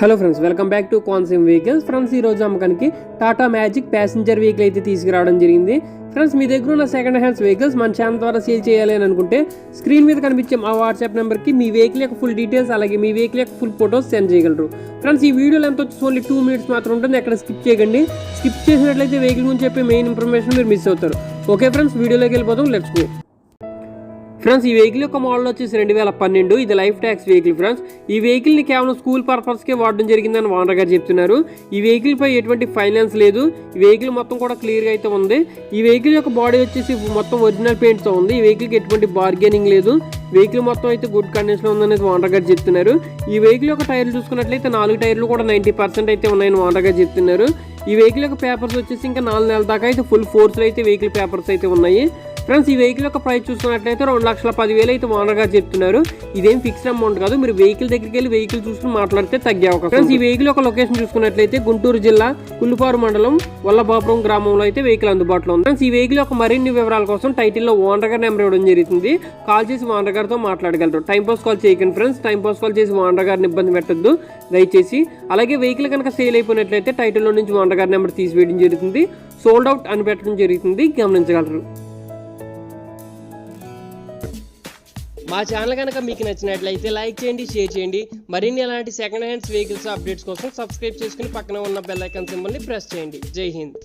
Hello friends welcome back to కాన్సిమ్ vehicles friends ఈ రోజు అమ్మకానికి టాటా మ్యాజిక్ ప్యాసింజర్ వెహికల్ అయితే తీసుకురావడం జరిగింది. ఫ్రెండ్స్ మీ దగ్గర ఉన్న సెకండ్ హ్యాండ్స్ వెహికల్స్ మన ఛానల్ ద్వారా సేల్ చేయాలి అని అనుకుంటే స్క్రీన్ మీద కనిపించే మా వాట్సాప్ నెంబర్కి మీ వెహికల్ యొక్క ఫుల్ డీటెయిల్స్ అలాగే మీ వెహికల్ యొక్క ఫుల్ ఫోటోస్ సెండ్ చేయగలరు. ఫ్రెండ్స్ ఈ వీడియోలో ఎంత వచ్చి ఓన్లీ టూ మినిట్స్ మాత్రం ఉంటుంది. ఎక్కడ స్కిప్ చేయకండి. స్కిప్ చేసినట్లయితే వెహికల్ గురించి చెప్పే మెయిన్ ఇన్ఫర్మేషన్ మీరు మిస్ అవుతారు. ఓకే ఫ్రెండ్స్ వీడియోలోకి వెళ్ళిపోతాం లెట్స్ గో ఫ్రెండ్స్ ఈ వెహికల్ యొక్క మోడల్ వచ్చేసి రెండు వేల పన్నెండు. ఇది లైఫ్ ట్యాక్స్ వెహికల్ ఫ్రెండ్స్. ఈ వెహికల్ని కేవలం స్కూల్ పర్పస్కే వాడడం జరిగిందని ఓనర్ గారు చెప్తున్నారు. ఈ వెహికల్ పై ఎటువంటి ఫైనాన్స్ లేదు. ఈ వెహికల్ మొత్తం కూడా క్లియర్గా అయితే ఉంది. ఈ వెహికల్ యొక్క బాడీ వచ్చేసి మొత్తం ఒరిజినల్ పెయింట్తో ఉంది. ఈ వెహికల్కి ఎటువంటి బార్గెనింగ్ లేదు. వెహికల్ మొత్తం అయితే గుడ్ కండిషన్లో ఉందనేది ఓనర్ గారు చెప్తున్నారు. ఈ వెహికల్ యొక్క టైర్లు చూసుకున్నట్లయితే నాలుగు టైర్లు కూడా నైంటీ పర్సెంట్ అయితే ఉన్నాయని ఓనర్ గారు చెప్తున్నారు. ఈ వెహికల్ యొక్క పేపర్స్ వచ్చేసి ఇంకా నాలుగు నెలల దాకా అయితే ఫుల్ ఫోర్స్లో అయితే వెహికల్ పేపర్స్ అయితే ఉన్నాయి. ఫ్రెండ్స్ ఈ వెహికల్ యొక్క ప్రైస్ చూసుకున్నట్లయితే రెండు లక్షల పదివేలు అయితే ఓనర్ గారు చెప్తున్నారు. ఇదేం ఫిక్స్డ్ అమౌంట్ కాదు. మీరు వెహికల్ దగ్గరికి వెళ్ళి వెహికల్ చూసుకుని మాట్లాడితే తగ్గే అవకాశం ఫ్రెండ్స్ ఈ వెహికల్ యొక్క లొకేషన్ చూసుకున్నట్లయితే గుంటూరు జిల్లా కుల్లుపారు మండలం వల్లభాపురం గ్రామంలో అయితే వెహికల్ అందుబాటులో ఉంది. ఫ్రెండ్స్ ఈ వెహికల్ యొక్క మరిన్ని వివరాల కోసం టైటిల్లో ఓనర్ గారి నెంబర్ ఇవ్వడం జరుగుతుంది. కాల్ చేసి ఓనర్ గారితో మాట్లాడగలరు. టైం పాస్ కాల్ చేయకండి ఫ్రెండ్స్ టైం పాస్ కాల్ చేసి ఓనర్ గారిని ఇబ్బంది పెట్టద్దు. దయచేసి. అలాగే వెహికల్ కనుక సేల్ అయిపోయినట్లయితే టైటిల్లో నుంచి ఓనర్ గారి నెంబర్ తీసివేయడం జరుగుతుంది. సోల్డ్ అవుట్ అని పెట్టడం జరుగుతుంది. గమనించగలరు. మా ఛానల్ కనుక మీకు నచ్చినట్లయితే లైక్ చేయండి షేర్ చేయండి. మరిన్ని అలాంటి సెకండ్ హ్యాండ్స్ వెహికల్స్ అప్డేట్స్ కోసం సబ్స్క్రైబ్ చేసుకుని పక్కన ఉన్న బెల్ ఐకాన్ సింబల్ని ప్రెస్ చేయండి. జై హింద్.